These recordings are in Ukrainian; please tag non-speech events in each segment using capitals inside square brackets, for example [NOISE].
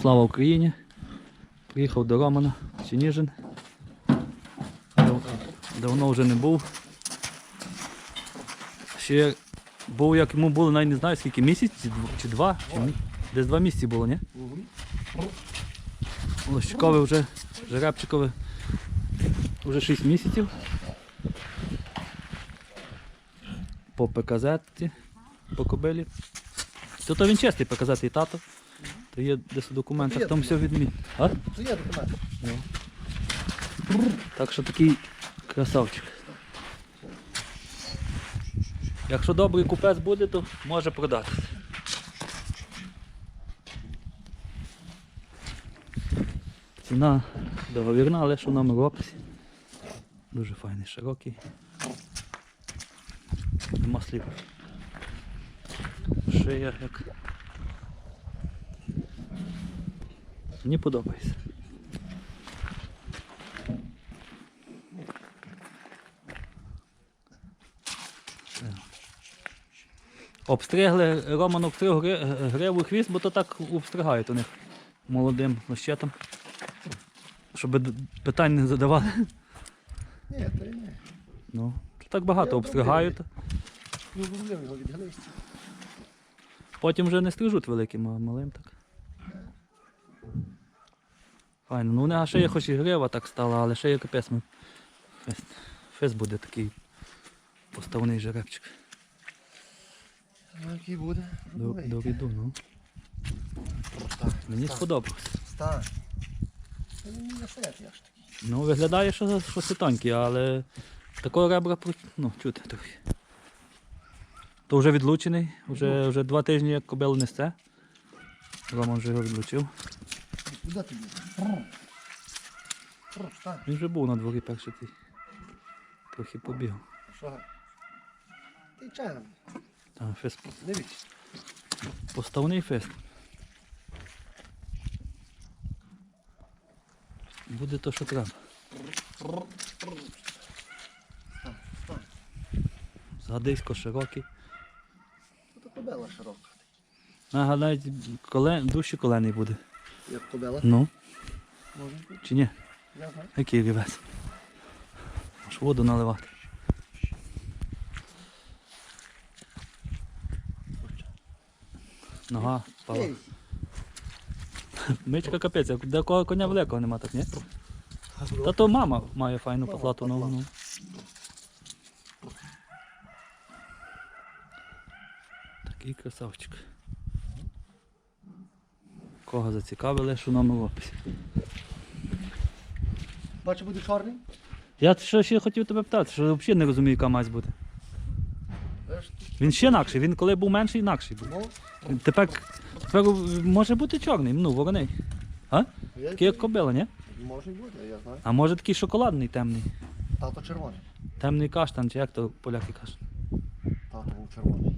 Слава Україні! Приїхав до Романа Сініжин. Давно вже не був. Ще був, як йому було, навіть не знаю скільки місяць, чи два, чи десь два місяці було, ні? Лощикове вже, жеребчикове вже 6 місяців. По ПКЗ, по кобилі. То він чистий показати і тато. То є десь у документах, є там все відмінно. А? Це є документ. Так що такий красавчик. Якщо добрий купець буде, то може продати. Ціна договірна, але що в описі. Дуже файний, широкий. Нема слів. Шия як. Мені подобається. Обстригли, Роман обстриг гриву хвіст, бо то так обстригають у них молодим лощетам. Щоб питань не задавали. Ні, то ні. Ну, то так багато обстригають. Ну, його від. Потім вже не стрижуть великим, а малим так. Файно. Ну, нього ще є хоч і грива так стала, але ще є капець. ну, Фест, фест буде такий поставний жеребчик. Ну, який буде? До, Ну, ну. Так, Мені сподобалось. Не я ж такий. Ну, виглядає, що, що ситонький, але такого ребра ну, чути трохи. То вже відлучений, вже, вже два тижні як кобилу несте. Роман вже його відлучив. Куди ти їдеш? Прррр. Прррр, Стань. Він вже був на дворі перший тій. Трохи побігав. Що? Ти чаєм. Там фест. Дивіться. Поставний фест. Буде то, що треба. Згадисько широкий. Це кобела широка. Ага, колен, дужче колений буде. Як кобела? Ну, Може чи ні? Який рівець? Аж воду наливати. Нога впала. Мичка капець, як де кого коня великого нема, так ні? Та то мама має файну ногу. поплату. Ну. Такий красавчик. Кого зацікавили, що нам в описі. Бачу, буде чорний? Я ще, ще хотів тебе питати, що взагалі не розумію, яка мазь буде. Він ще інакший, він коли був менший, інакший був. Ну, Тепер, тепер може бути чорний, ну, вороний. я Такий як кобила, ні? Може бути, я знаю. А може такий шоколадний темний. Тато червоний. Темний каштан, чи як то поляки кажуть. Тато був червоний.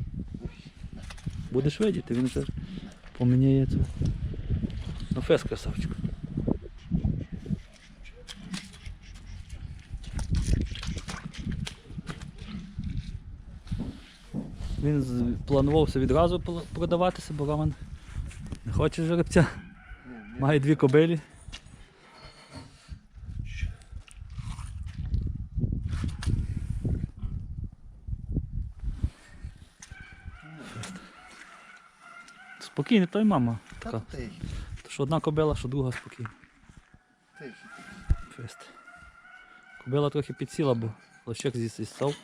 Будеш видіти, він вже поміняє це. Фес красавчик. Він планувався відразу продаватися, бо Роман не хоче жеребця. Має дві кобилі. Спокійно, то й мама Та така. Що одна кобила, що друга спокійно. тихий. Фест. Кобила трохи підсіла, бо лощек зі став.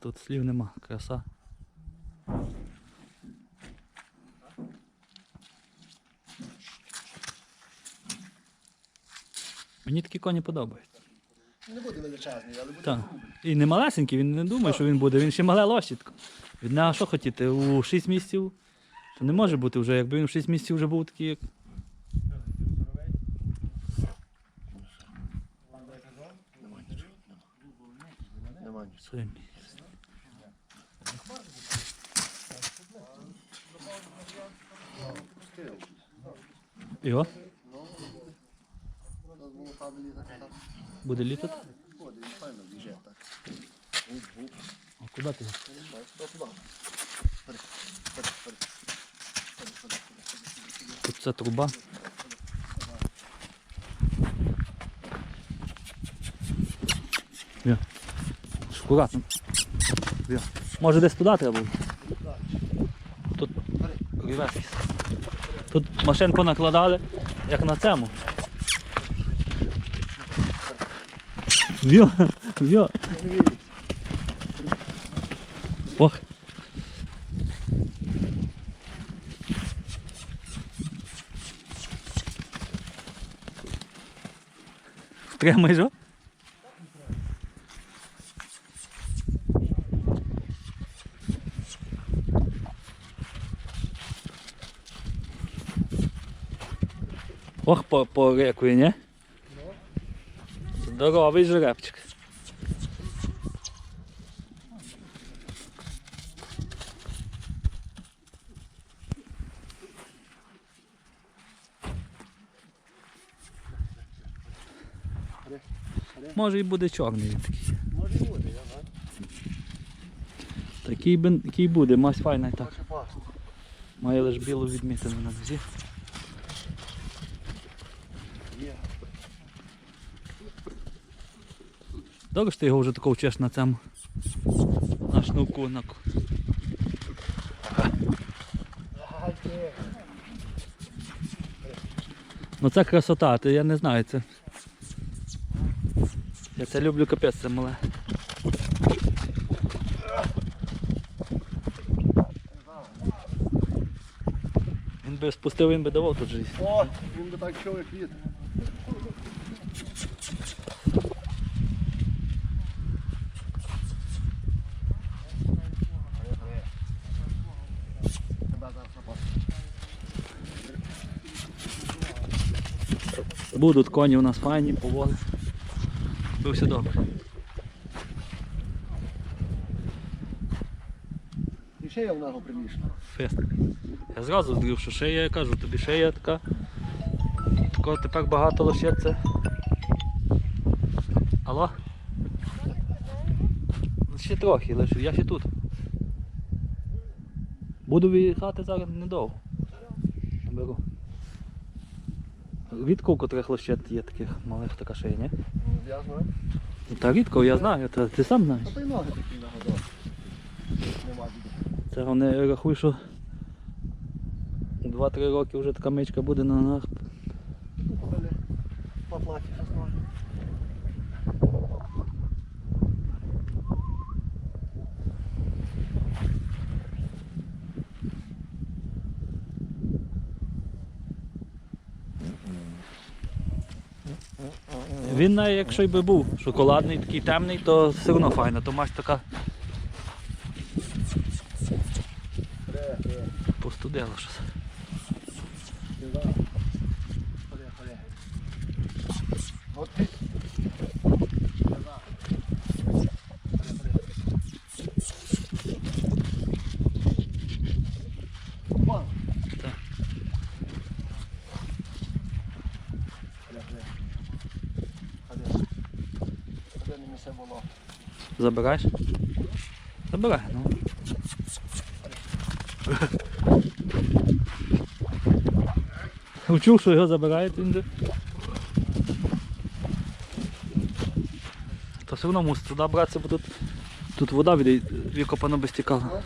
Тут слів нема, краса. Мені такі коні подобаються. Не буде величезний, але буде Так. І не малесенький, він не думає, що він буде, він ще мале лощітко. Від нього що хотіти? У 6 місяців? То не може бути вже, якби він в 6 місяців вже був такий, як. Нема нічого. Сьогодні. Його? У нас було табелі так, так. Буде літати? Ходить, він файно біжить. отак. Гуп, гуп. А куди ти? Я не знаю, сюди, туди. Вперед, вперед, вперед. Вперед, вперед, вперед, вперед, вперед. Тут це труба. Акуратно. Може десь туди треба було? Тут. Тут машин понакладали, як на цьому. Вьо, вьо. Ох. Втримай же. Ох, по, порекує, ні? Здоровий жеребчик. Може і буде чорний він такий. Може бути, я знаю. Такий, би- такий буде, мась файна і так. Має лише білу відмітину на нозі. Добре, що ти його вже тако вчеш на цьому. На шнурку. На... Ну це красота, то я не знаю це. Я це люблю капець, це мале. Він би спустив, він би давав тут життя. О, він би так чув, як Будуть коні у нас файні, поволи. Би все добре. І є в нього приміщення. Фест. Я зразу зрів, що шия, я кажу, тобі шия така. Такого тепер багато лошадь Алло? Ну, Ще трохи, лише я ще тут. Буду виїхати зараз недовго. Беру. Рідко у котрих лощет є таких малих така шия, ні? Ну, Я знаю. Та рідко, я знаю, та ти сам знаєш. А то й ноги такі нагадав. Нема. Це вони рахуй, що 2-3 роки вже така мичка буде на ногах. Ну, коли по платі щось ноги. Він, навіть якщо й би був шоколадний, такий темний, то все одно файно, то мать така постудила щось. Було. Забираєш? Забирай, ну. Учув, що його забирають він же. Та все одно мусить туди братися, бо тут, тут вода від викопано би стікала.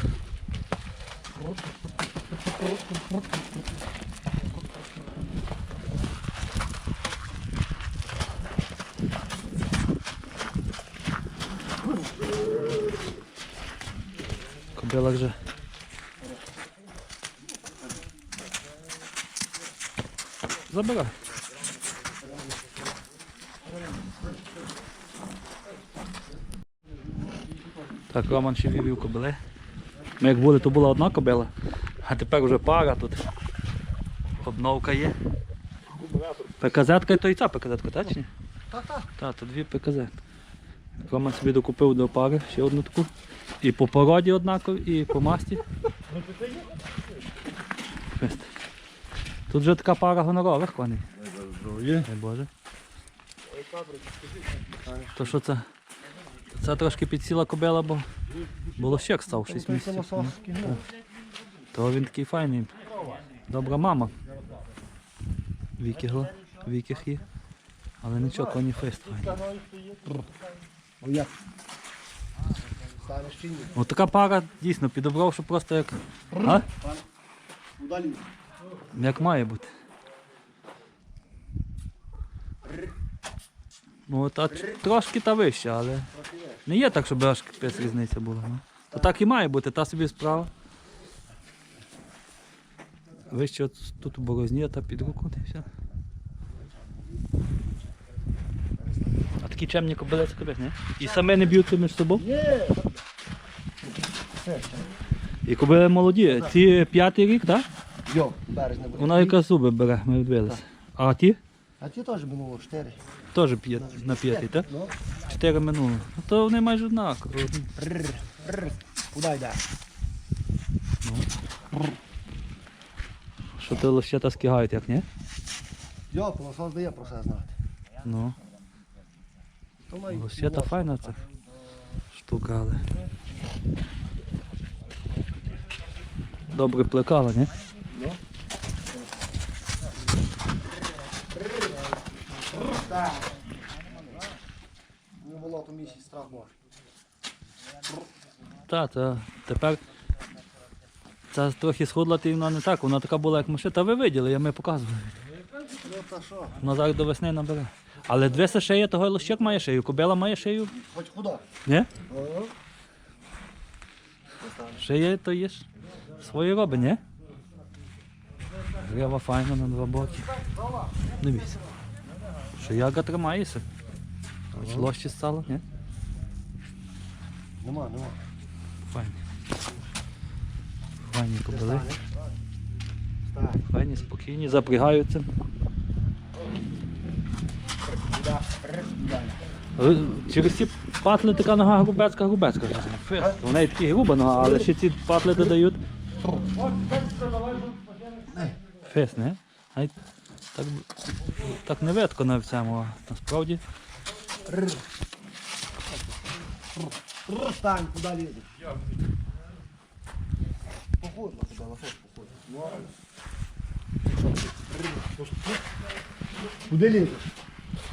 Кобила вже. Забирай. Так, Роман ще вівів кобили. Ми як були, то була одна кобила, а тепер вже пара тут. Обновка є. ПКЗ-ка то і ця ПКЗ-ка, так чи ні? Так-так. Так, то дві ПКЗ. Роман собі докупив до пари ще одну таку. І по породі однакові, і по масті. Тут вже така пара гонорових коней. Дай Боже. То що це? Це трошки підсіла кобила, бо було ще став 6 місяців. То він такий файний. Добра мама. Вікіго, вікіг є. Але нічого, коні фест файний. Ставиш чи ні? От така пара дійсно підобрав, що просто як. А? Удалі. Як має бути. Ну, ч- трошки та вища, але не є так, щоб аж капець різниця була. Ну. То так і має бути, та собі справа. Вище от тут у борозні, та під руку й все. Такі чемні кобили це капець, не? І саме не б'ються між собою. Є! І кобили молоді. Ці п'ятий рік, так? Йо, березня буде. Вона якраз зуби бере, ми дивилися. А ті? А ті теж минуло 4. Теж п'ят, на п'ятий, так? Ну. Чотири минуло. Ну то вони майже однакові. Рр, рр. Куди йде? Що то лише та скигають, як ні? Йо, пилосос дає про це знати. Ну, То та файна ця штука, але. Добре плекала, ні? Ну. Так. Не було то місяць страх може. Та, та, тепер ця трохи схудла, і вона не так, вона така була, як машина. Та ви виділи, я ми показували. Ну та що? Вона до весни набере. Але дивися, шия того лощик має шию, кобила має шию. Хоч худо. Ні? Ага. Шия то є ж свої роби, ні? Грива файна на два боки. Дивіться. Шияга тримається. Лощі стало, ні? Нема, нема. Файні. Файні кобили. Файні, спокійні, запрягаються. Куди? Рр, куди? Але Через ці патли така нога грубецька, грубецька. Фест. Вона і такі груба нога, але ще ці патли додають. Фест, не? Так, так не видко на цьому, а насправді. Стань, куди лізеш? Походно, куди лафот походить. Куди лізеш?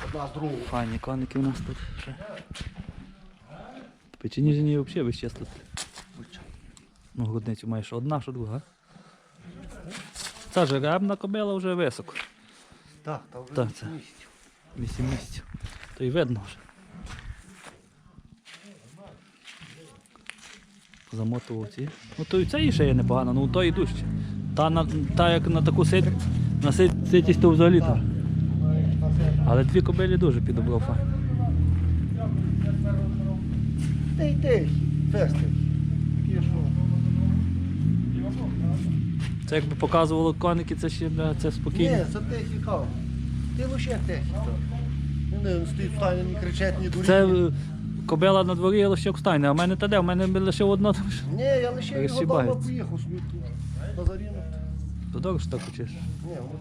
Одна з другого. Файні коники у нас тут ще. Печені жені взагалі весь час тут. Ну, грудницю маєш одна, що друга. Ця жеребна кобила вже високо. Так, та вже Так, це. 8 місяців. То й видно вже. Замотував ці. Ну то і це і ще є непогано, ну то і дужче. Та, на, та як на таку сит, на сит, ситість то взагалі Так. там. Але дві кобилі дуже підобрав файн. Ти йди, фести. Такі? Це якби показувало коники, це ще бля, це спокійно. Ні, це техніка. Ти лише техніка. Ну, не, він стоїть в стані, не кричать, не дурить. Це е, кобила на дворі я лише встане, а в мене та де, в мене лише одно. Ні, я лише його Розсібається. поїхав собі тут. То добре, що так учиш. Ні, ну.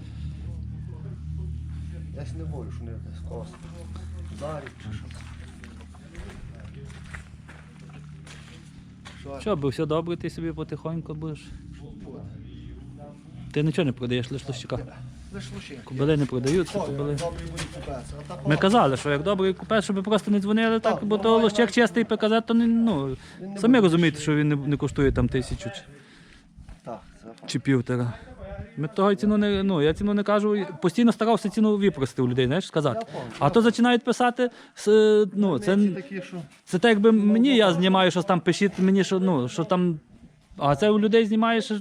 Я ж не бою, що не кос. Зарік чи що. Що? Бо все добре, ти собі потихоньку будеш. Ти нічого не продаєш, лише лощика. Лиш лише. Кобили не продаються, кобили. Добрий буде купець. А так Ми казали, що як добрий купець, щоб просто не дзвонили так, бо ну, то має- лощик чистий ПКЗ, то не, ну, самі розумієте, що він не, не коштує там тисячу чи, Так, це факт. чи півтора. Ми того ціну не, ну, я ціну не кажу, постійно старався ціну випросити у людей, знаєш, сказати. А то починають писати, с- ну, це, це так якби мені я знімаю, що там пишіть мені, що, ну, що там. А це у людей знімаєш,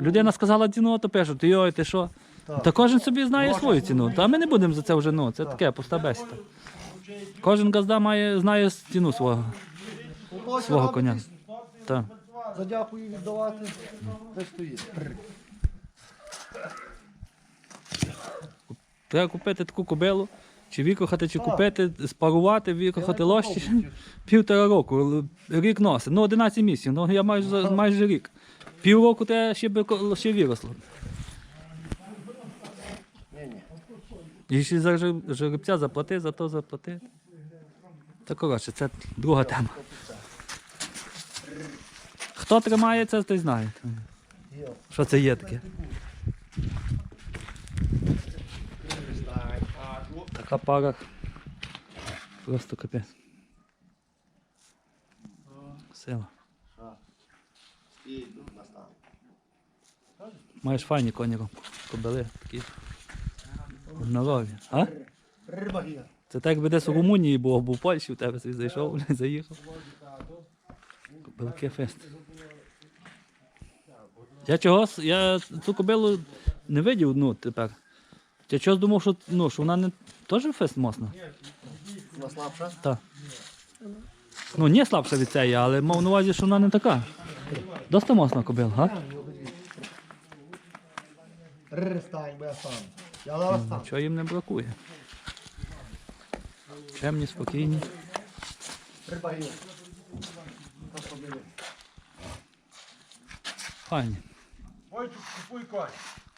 людина сказала ціну, а то пишуть, йой, ти що? Та кожен собі знає свою ціну. Та ми не будемо за це вже, ну, це таке, пуста бесіда. Кожен газда має, знає ціну свого, свого коня. і Так. За дякую віддавати. Де стоїть? Треба купити таку кобилу, чи вікохати, чи купити, спарувати, вікохати Я лощі. [LAUGHS] Півтора року, рік носить. Ну, 11 місяців, ну я майже, майже рік. Півроку те ще би ко- виросло. І ще за жеребця заплати, за то заплати. Та коротше, це друга тема. Хто тримає це, той знає. Що це є таке? Така. Просто капець. Сила. Маєш файні коні. Кобили такі. Однорові. А? Це так якби десь у Румунії був, або в Польщі у тебе собі зайшов, заїхав. Кобилки фест. Я чогось, я цю кобилу не видів, ну, тепер. Я чогось думав, що, ну, що вона не теж фест мосна. Вона слабша. Так. Ну, не слабша від цієї, але мав на увазі, що вона не така. Доста мосна кобила, га? Ри, стань, бо я сам. Я зараз сам. Чого їм не бракує? Чемні, спокійні. Риба є. Просто біли. Файні. Купуй конь.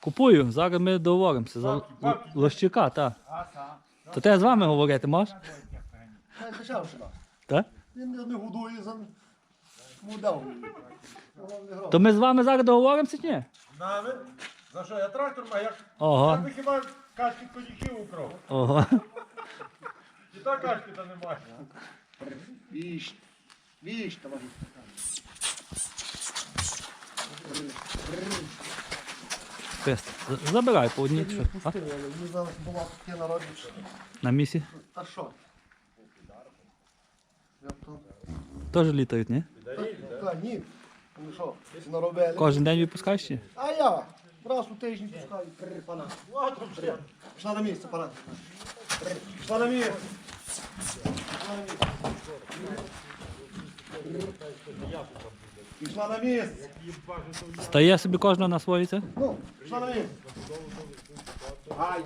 Купую, зараз ми договоримося. За Л- Лощика, так. То треба з вами говорити, можеш? Так? Він не годує за мудав. То ми з вами зараз договоримося чи ні? Нами? За що? Я трактор маю, як... Ого. Я хіба качки конюхів украв. Ого. [LAUGHS] І та качки то немає. Віж. Віж, товариш. Фест. З- Забирай по одній. Що? А? На місці. Та що? Я літають, ні? Та ні. Кожен день відпускаєш чи? А я раз у тиждень пускаю три. Пішла на місце, пана. Пішла на місце. Пішла на місце. Пішла на місце. Стає собі кожна на своїй це? Ну, пішла на місце. Ай.